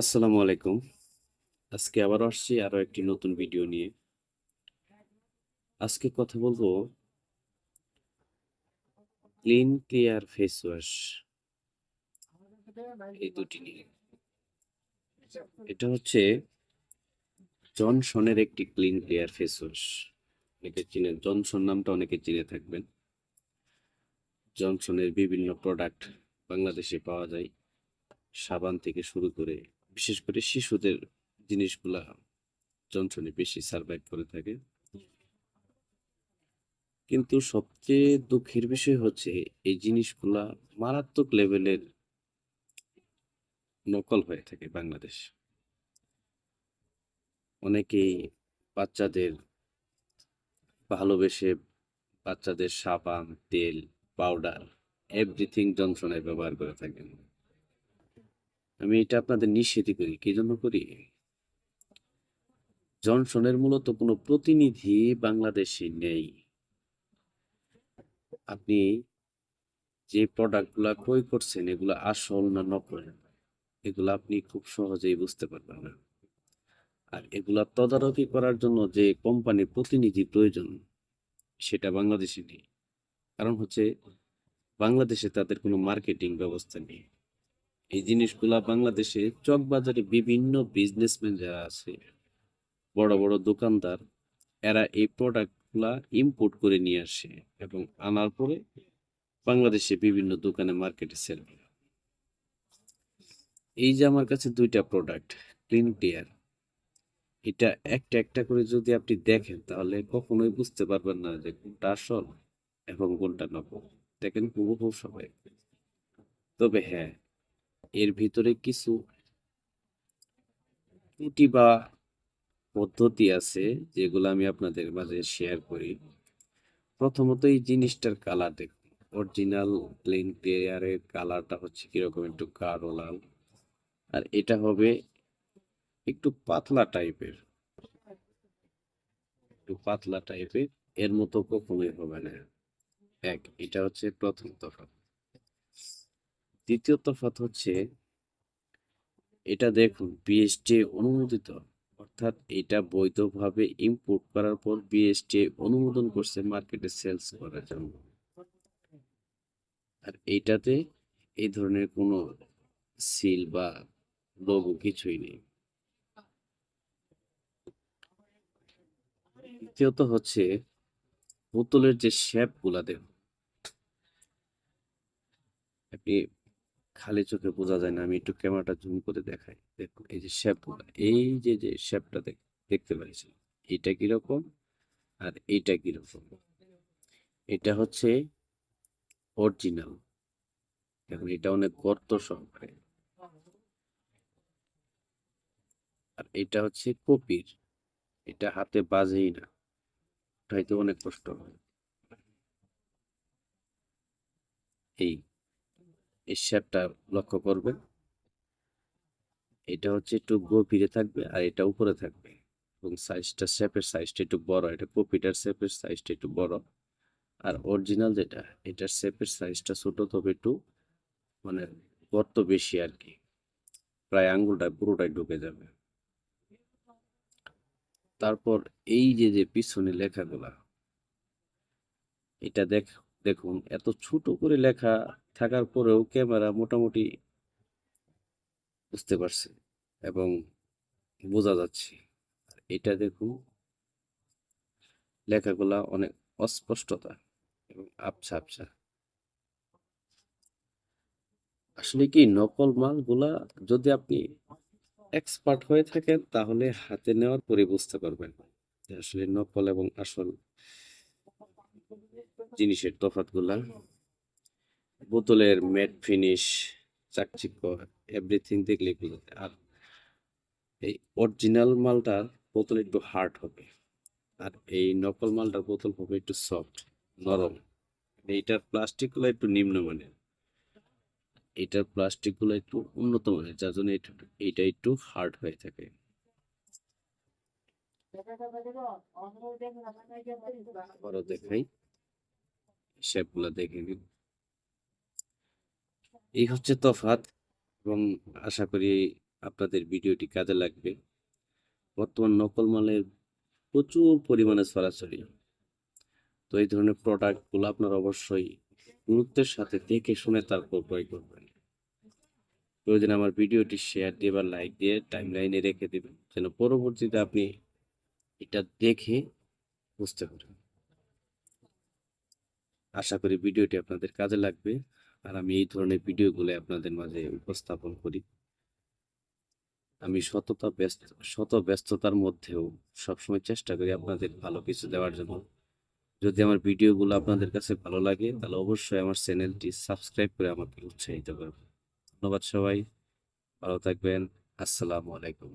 আসসালামু আলাইকুম। আজকে আবার আসছি আরও একটি নতুন ভিডিও নিয়ে। আজকে কথা বলব ক্লিন, ক্লিয়ার ফেস ওয়াশ। এই দুটি নিয়ে। এটা হচ্ছে জনসনের একটি ক্লিন, ক্লিয়ার ফেস ওয়াশ। অনেকে চিনে জনসন নামটা অনেকে চিনে থাকবেন। জনসনের বিভিন্ন প্রোডাক্ট বাংলাদেশে পাওয়া যায়। সাবান থেকে শুরু করে, বিশেষ করে শিশুদের জিনিসগুলা জনসনে বেশি সার্ভাইভ করে থাকে। কিন্তু সবচেয়ে দুঃখের বিষয় হচ্ছে, এই জিনিসগুলা মারাত্মক লেভেলের নকল হয়ে থাকে বাংলাদেশ। অনেকেই বাচ্চাদের ভালোবেসে বাচ্চাদের সাবান, তেল পাউডার এভরিথিং জনসনে ব্যবহার করে থাকেন। আমি এটা আপনাদের নিষেধই করি। কি জন্য করি? জনসনের মূলত কোনো প্রতিনিধি বাংলাদেশে নেই। আপনি যে প্রোডাক্টগুলা ক্রয় করছেন, এগুলো আসল না নকল, এগুলো আপনি খুব সহজেই বুঝতে পারবেন না। আর এগুলা তদারকি করার জন্য যে কোম্পানির প্রতিনিধি প্রয়োজন, সেটা বাংলাদেশে নেই। কারণ হচ্ছে বাংলাদেশে তাদের কোনো মার্কেটিং ব্যবস্থা নেই। এই জিনিসগুলা বাংলাদেশে চক বাজারে বিভিন্ন বিজনেসম্যান যারা আছে, বড় বড় দোকানদার, এরা এই প্রোডাক্টগুলা ইম্পোর্ট করে নিয়ে আসে এবং আনার পরে বাংলাদেশে বিভিন্ন দোকানে মার্কেটে সেল করে। এই যে আমার কাছে দুইটা প্রোডাক্ট ক্লিন ক্লিয়ার এটা একটা একটা করে যদি আপনি দেখেন তাহলে কখনোই বুঝতে পারবেন না যে কোনটা আসল এবং কোনটা নকল। দেখেন হুবহু সবাই। তবে হ্যাঁ এর ভিতরে কিছু ত্রুটি বা পদ্ধতি আছে যেগুলো আমি আপনাদের মাঝে শেয়ার করি। প্রথমত এই জিনিসটার কালার দেখুন। অরিজিনাল প্লেন ক্লিয়ারের কালারটা হচ্ছে কীরকম একটু গাঢ় লাল। আর এটা হবে একটু পাতলা টাইপের একটু পাতলা টাইপের এর মতো কখনোই হবে না। এক, এটা হচ্ছে প্রথম তফাৎ। দ্বিতীয় তফাৎ হচ্ছে এটা দেখুন বিএসটি অনুমোদিত। অর্থাৎ এটা বৈধভাবে ইম্পোর্ট করার পর বিএসটি অনুমোদন করছে মার্কেটে সেলস করার জন্য। আর এইটাতে এই ধরনের কোনো সিল বা লোগো কিছুই নেই। দ্বিতীয়ত হচ্ছে বোতলের যে শেপগুলা দেখুন। আপনি খালি চোখে বোঝা যায় না, আমি একটু ক্যামেরাটা জুম করে দেখাই। দেখুন, এই যে শেপ এই যে যে শেপটা দেখতে পাচ্ছেন? এটা কীরকম আর এইটা কীরকম? এটা হচ্ছে অরিজিনাল দেখুন, এটা অনেক গর্ত সহকারে। আর এটা হচ্ছে কপির। এটা হাতে বাজেই না। উঠাইতে অনেক কষ্ট হয়। এই। এই শেপটা লক্ষ্য করবেন এটা হচ্ছে একটু গভীরে থাকবে আর এটা উপরে থাকবে। এবং সাইজটা শেপের সাইজটা একটু বড়। এটা কপিটার শেপের সাইজটা একটু বড়। আর অরিজিনাল যেটা, এটার শেপের সাইজটা ছোট তবে একটু মানে গর্ত বেশি আর কি। প্রায় আঙ্গুলটা পুরোটাই ঢুকে যাবে। তারপর এই যে যে পিছনে লেখাগুলা, এটা দেখ, দেখুন, এত ছোট করে লেখা থাকার পরেও ক্যামেরা মোটামুটি বুঝতে পারছে এবং বোঝা যাচ্ছে। এটা দেখুন, লেখাগুলা অনেক অস্পষ্টতা এবং আবছা আবছা। আসলে কি নকল মালগুলা যদি আপনি এক্সপার্ট হয়ে থাকেন, তাহলে হাতে নেওয়ার পরে বুঝতে পারবেন আসলে নকল এবং আসল জিনিসের তফাৎগুলা বোতলের ম্যাট ফিনিশ, চাকচিক্য এভরিথিং দেখলে আর এই অরিজিনাল মালটার বোতল একটু হার্ড হবে। আর এই নকল মালটার বোতল হবে একটু সফট নরম। এইটার প্লাস্টিকগুলো একটু নিম্নমানের এটার প্লাস্টিকগুলো একটু উন্নত মানের, যার জন্য এটা একটু হার্ড হয়ে থাকে। দেখাই। শেপগুলো দেখে নিন এই হচ্ছে তফাৎ এবং আশা করি আপনাদের ভিডিওটি কাজে লাগবে। বর্তমান নকল মালের প্রচুর পরিমাণে ছড়াছড়ি তো এই ধরনের প্রোডাক্টগুলো আপনারা অবশ্যই গুরুত্বের সাথে দেখে শুনে তারপর ক্রয় করবেন। প্রয়োজন আমার ভিডিওটি শেয়ার দিয়ে বা লাইক দিয়ে টাইম লাইনে রেখে দেবেন, যেন পরবর্তীতে আপনি এটা দেখে বুঝতে পারেন। আশা করি ভিডিওটি আপনাদের কাজে লাগবে। আর আমি এই ধরনের ভিডিওগুলো আপনাদের মাঝে উপস্থাপন করি। আমি সততা ব্যস্ত, শত ব্যস্ততার মধ্যেও সবসময় চেষ্টা করি আপনাদের ভালো কিছু দেওয়ার জন্য। যদি আমার ভিডিওগুলো আপনাদের কাছে ভালো লাগে, তাহলে অবশ্যই আমার চ্যানেলটি সাবস্ক্রাইব করে আমাকে উৎসাহিত করবেন। ধন্যবাদ সবাই, ভালো থাকবেন, আসসালামু আলাইকুম।